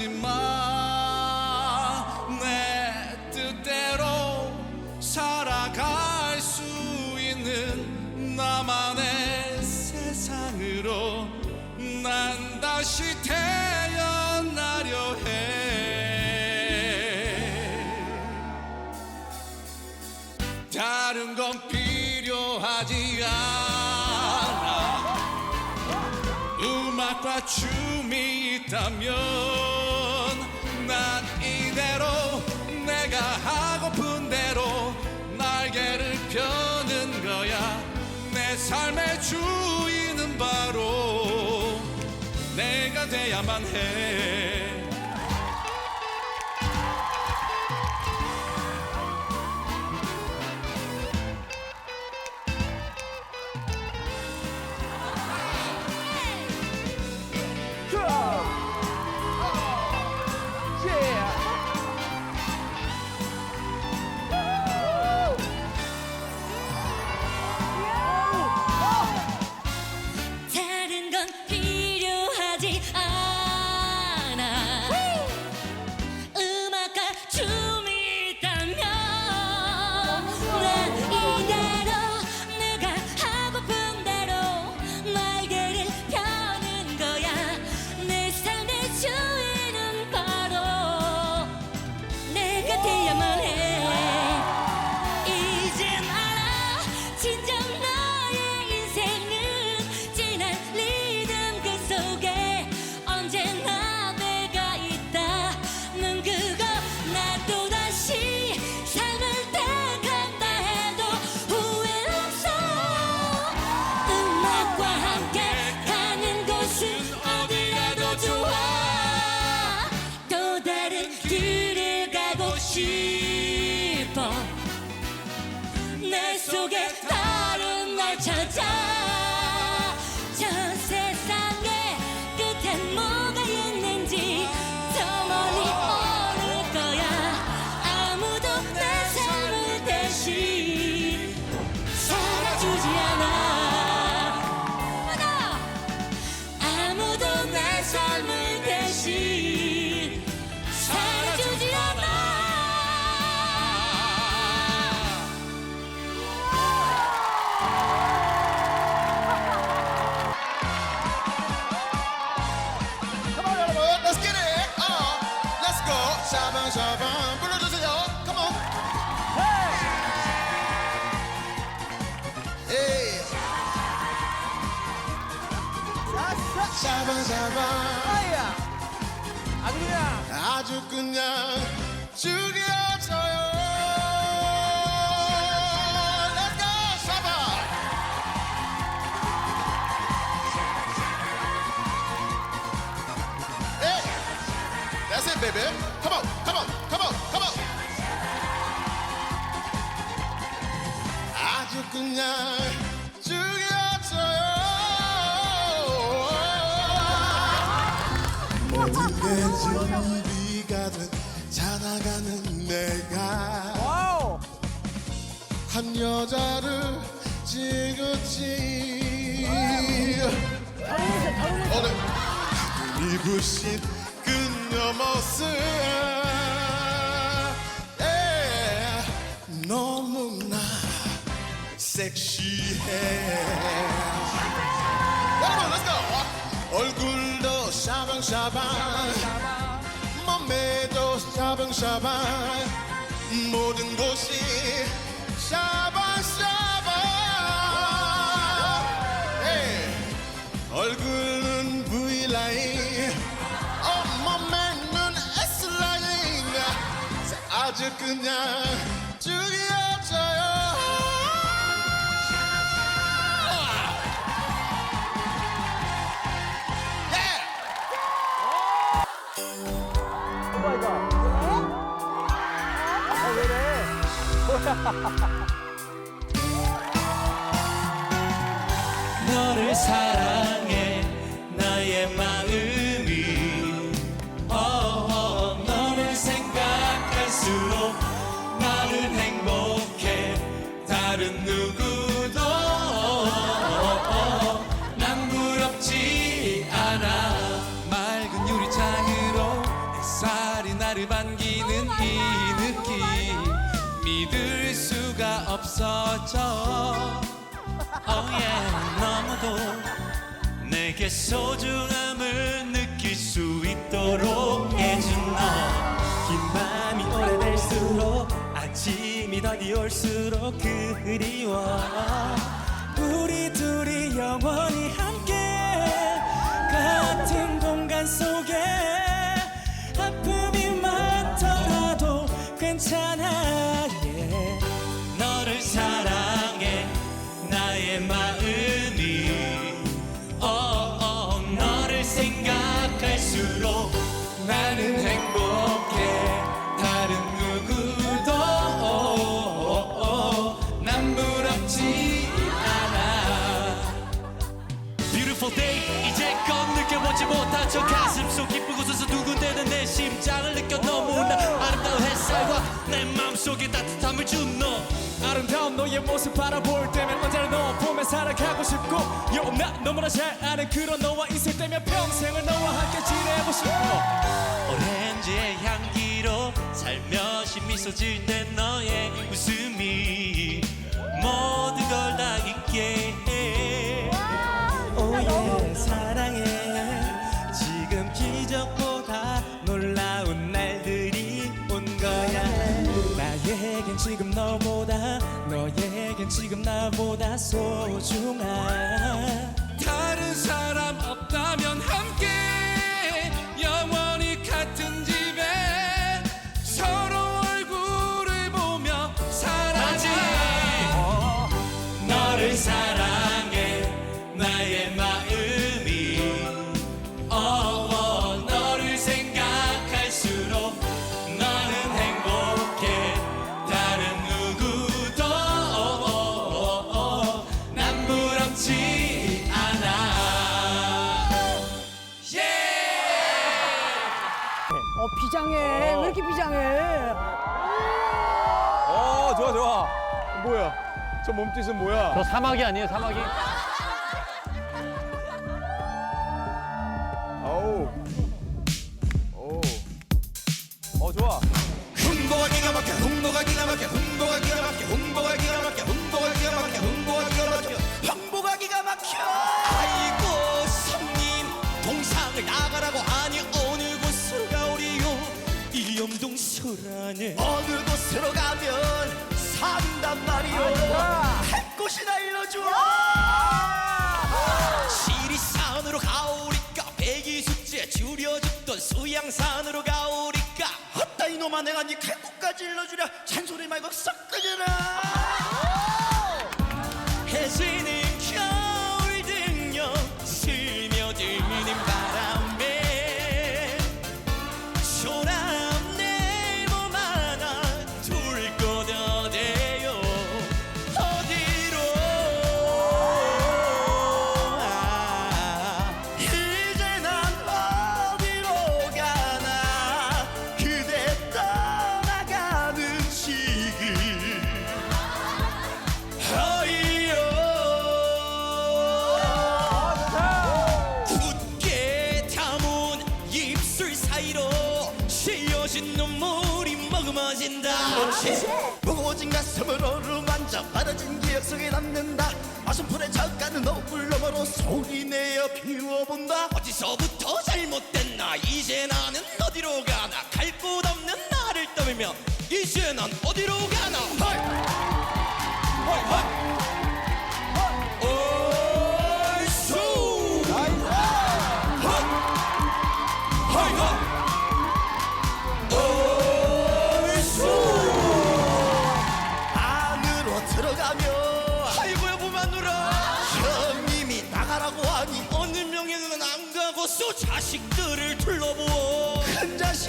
하지 마 내 뜻대로 살아갈 수 있는 나만의 세상으로 난 다시 태어나려 해. 다른 건 필요하지 않아. 음악과 춤이 있다면 난 이대로 내가 하고픈 대로 날개를 펴는 거야. 내 삶의 주인은 바로 내가 돼야만 해 속에 다른 날 찾아. 저 세상의 끝엔 뭐가 있는지 저 멀리 오를 거야? 아무도 내 삶을 대신 살아주지 않아 샤방샤방 아주 그냥 아주 그냥 죽여줘요. Let's go, 샤방. Hey. That's it, baby. Come on, come on, come on, come on. 아주 그냥 준비가 된 자라가는 내가 한 여자를 찍었지. 오늘 입으신 그녀 모습 에, 너무나 섹시해. 샤방샤방, 모든 곳이 샤방샤방. 에이, 얼굴은 V라인, 온몸에는 S라인. 아주 그냥 너를 사랑해 나의 마음이. oh, 너를 생각할수록 나는 행복해. 다른 누구 맞아 oh yeah. 너무도 내게 소중함을 느낄 수 있도록 해준 너긴 밤이 오래될수록 아침이 더디 올수록 그리워 우리 둘이 영원히 함께 같은 공간 속에 사랑을 느껴 너무나 아름다운 햇살과 내 마음속에 따뜻함을 준너 아름다운 너의 모습 바라볼 때면 언제나 너와 보며 살아가고 싶고 요나 너무나 잘 아는 그런 너와 있을 때면 평생을 너와 함께 지내고 싶어. 오렌지의 향기로 살며시 미소 질 때 너의 웃음이 모든 걸 다 잊게 해. 오예 사랑해. 지금 기적 지금 너보다 너에겐 지금 나보다 소중한 스키피장을. 어, 좋아, 좋아. 뭐야? 저 몸짓은 뭐야? 저 사막이 아니에요, 사막이? 소리 말고 쏙 끄져라.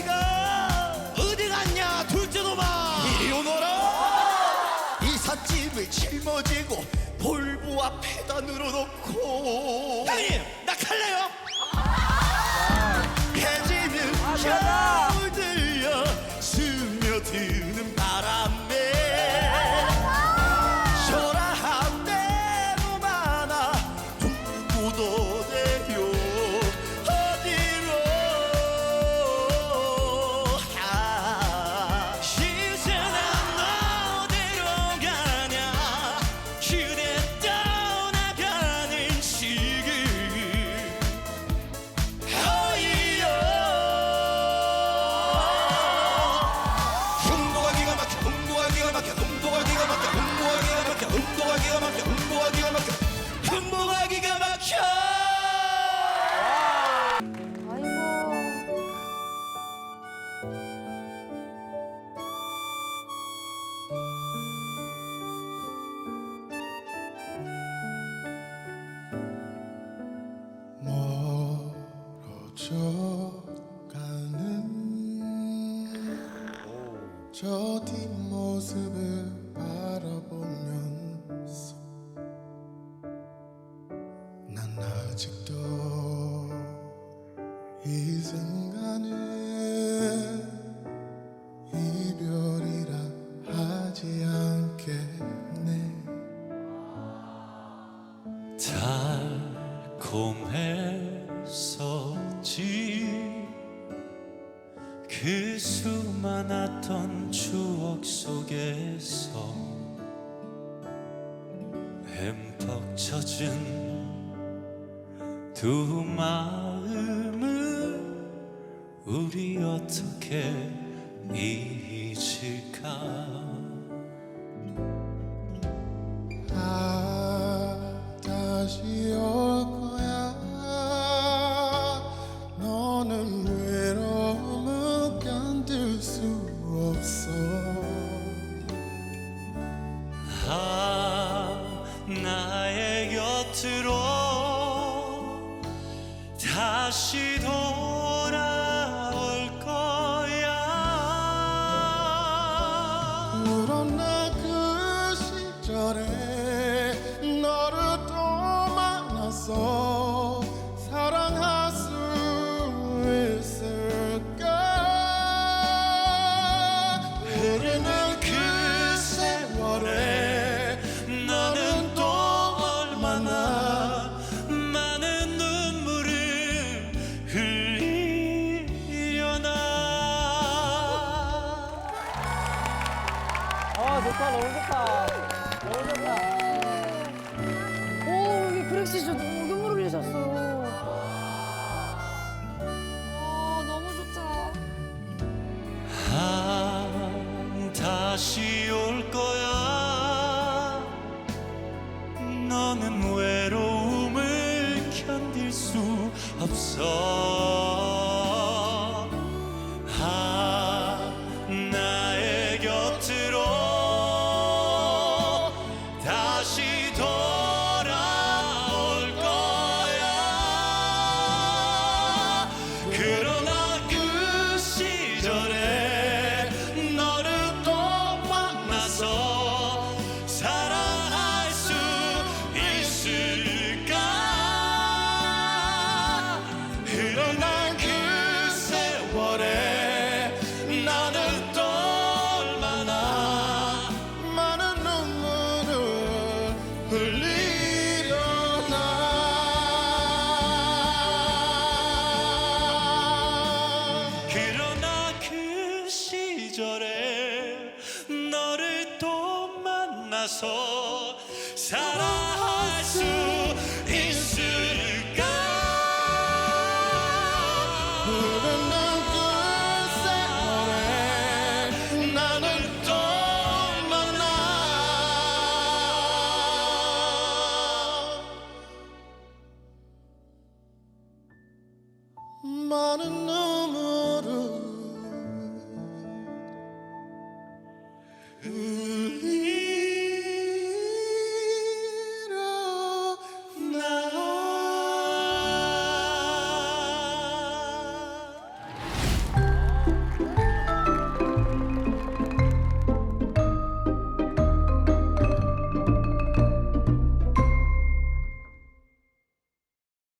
아저씨가 어디 갔냐 둘째 놈아? 이리 오너라. 이삿짐을 짊어지고 볼보와 폐단으로 놓고. 대리님! 난 아직도 이 순간을 이별이라 하지 않겠네. 달콤했었지. 그 수많았던 추억 속에서 흠뻑 젖은 두 마음을 우리 어떻게 잊을까? 아 다시 올 거야. 너는 외로움을 견딜 수 없어. 아 나의 곁으로 다시 돌아 다시 나서 사랑할 수 있을까? 흐르는 그 세월에 나는 또 얼마나 많은 눈